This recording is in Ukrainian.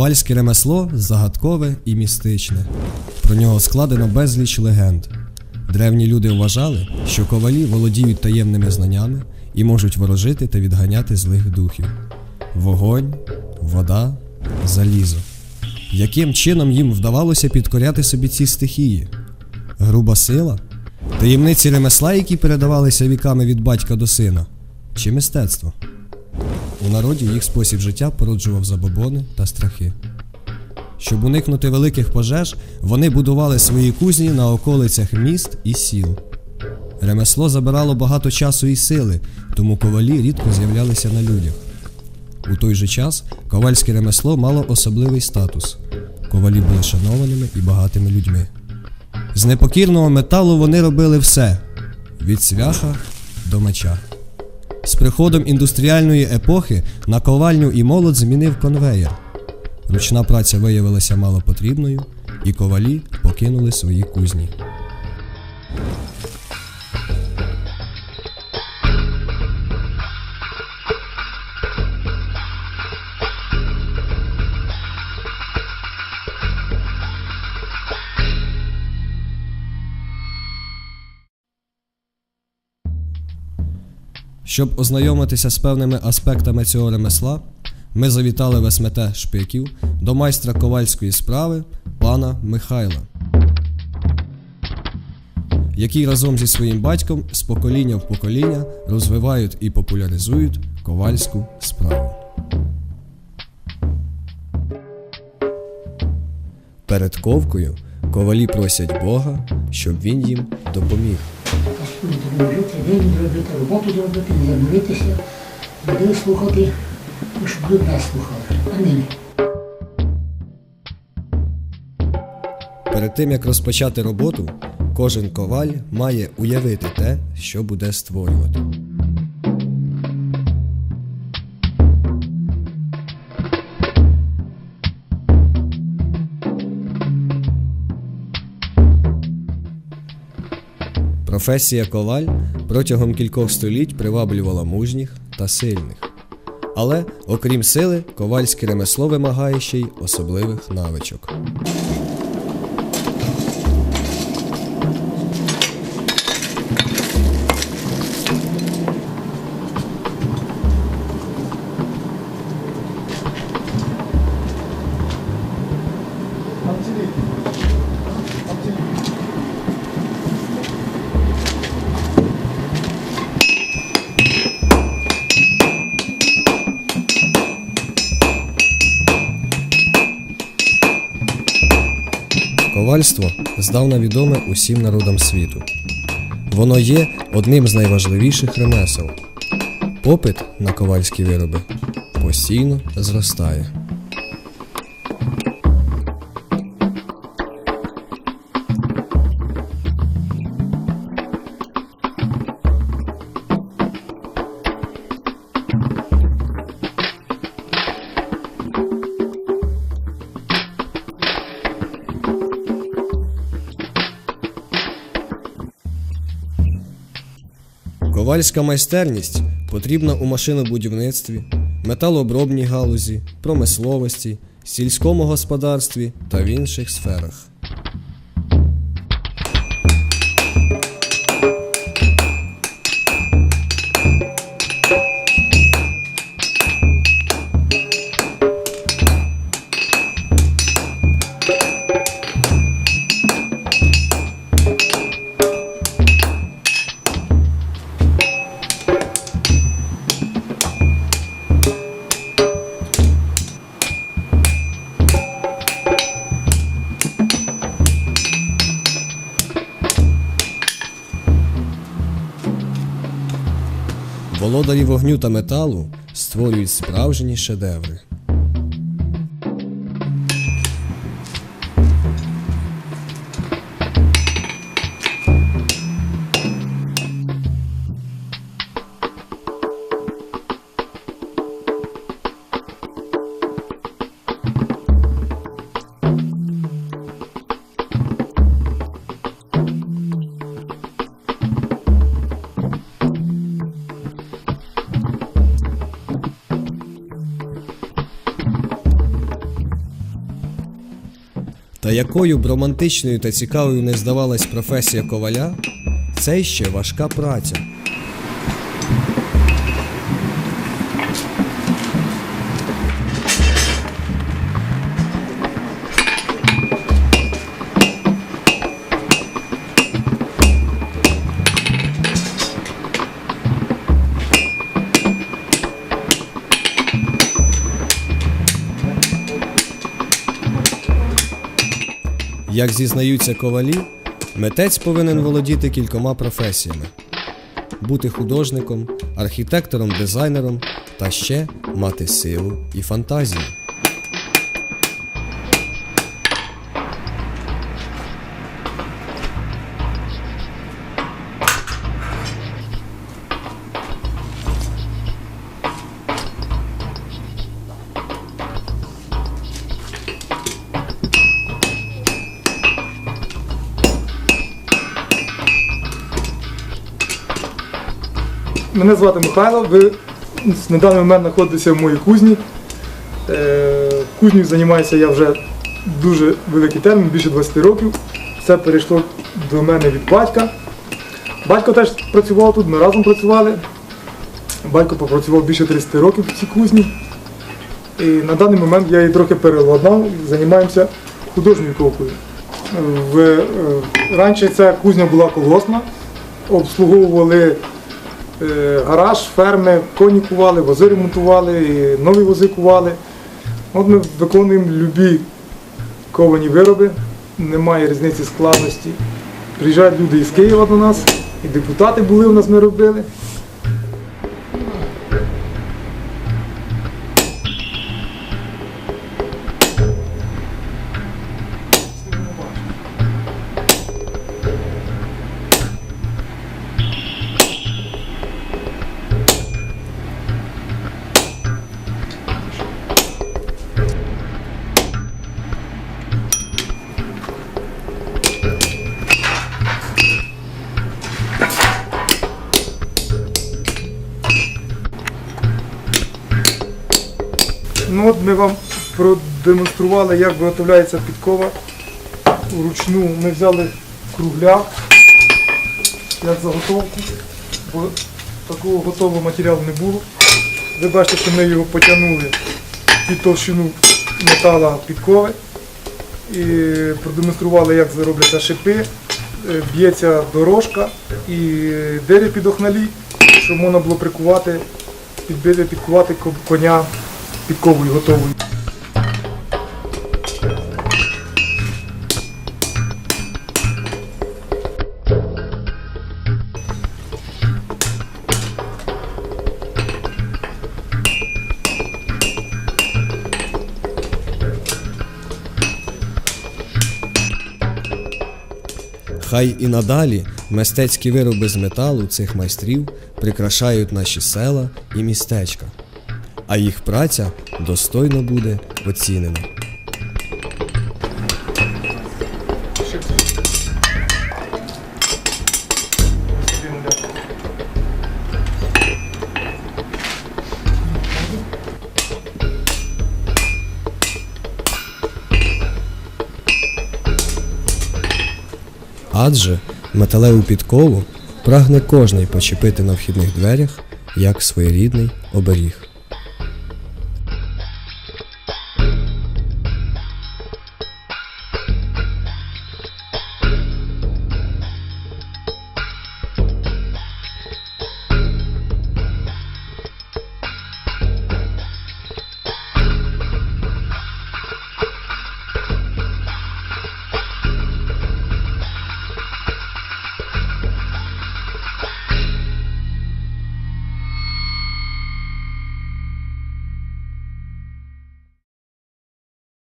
Ковальське ремесло загадкове і містичне. Про нього складено безліч легенд. Древні люди вважали, що ковалі володіють таємними знаннями і можуть ворожити та відганяти злих духів. Вогонь, вода, залізо. Яким чином їм вдавалося підкоряти собі ці стихії? Груба сила? Таємниці ремесла, які передавалися віками від батька до сина? Чи мистецтво? У народі їх спосіб життя породжував забобони та страхи. Щоб уникнути великих пожеж, вони будували свої кузні на околицях міст і сіл. Ремесло забирало багато часу і сили, тому ковалі рідко з'являлися на людях. У той же час ковальське ремесло мало особливий статус. Ковалі були шанованими і багатими людьми. З непокірного металу вони робили все від цвяха до меча. З приходом індустріальної епохи на ковальню і молот змінив конвеєр. Ручна праця виявилася малопотрібною, і ковалі покинули свої кузні. Щоб ознайомитися з певними аспектами цього ремесла, ми завітали в СМТ Шпиків до майстра ковальської справи пана Михайла, який разом зі своїм батьком з покоління в покоління розвивають і популяризують ковальську справу. Перед ковкою ковалі просять Бога, щоб він їм допоміг. Господь допоможити, день зробити, роботу зробити, не замиритися, людей слухати, щоб люди нас слухали. Амінь. Перед тим як розпочати роботу, кожен коваль має уявити те, що буде створювати. Професія коваль протягом кількох століть приваблювала мужніх та сильних. Але, окрім сили, ковальське ремесло вимагає ще й особливих навичок. Ковальство здавна відоме усім народам світу. Воно є одним з найважливіших ремесел. Попит на ковальські вироби постійно зростає. Ковальська майстерність потрібна у машинобудівництві, металообробній галузі, промисловості, сільському господарстві та в інших сферах. Володарі вогню та металу створюють справжні шедеври. Та якою б романтичною та цікавою не здавалась професія коваля, це ще важка праця. Як зізнаються ковалі, митець повинен володіти кількома професіями: бути художником, архітектором, дизайнером та ще мати силу і фантазію. Мене звати Михайло, ви на даний момент знаходитеся в моїй кузні. Е, Кузнею займаюся я вже дуже великий термін, більше 20 років. Все перейшло до мене від батька. Батько теж працював тут, ми разом працювали. Батько попрацював більше 30 років в цій кузні. І на даний момент я її трохи переладнав, займаємося художньою ковкою. В, е, раніше ця кузня була колгоспна, обслуговували е, гараж, ферми, коні кували, вози ремонтували, нові вози кували. От ми виконуємо любі ковані вироби, немає різниці складності. Приїжджають люди із Києва до нас, і депутати були у нас, ми робили. Ну от ми вам продемонстрували, як виготовляється підкова. Вручну ми взяли кругляк як заготовку, бо такого готового матеріалу не було. Ви бачите, що ми його потягнули під товщину метала підкови і продемонстрували, як заробляться шипи, е, б'ється дорожка і дири під охналі, щоб можна було прикувати, підбити, підкувати коня підковою готовою. Хай і надалі мистецькі вироби з металу цих майстрів прикрашають наші села і містечка, а їх праця достойно буде оцінена. Адже металеву підкову прагне кожний почепити на вхідних дверях як своєрідний оберіг.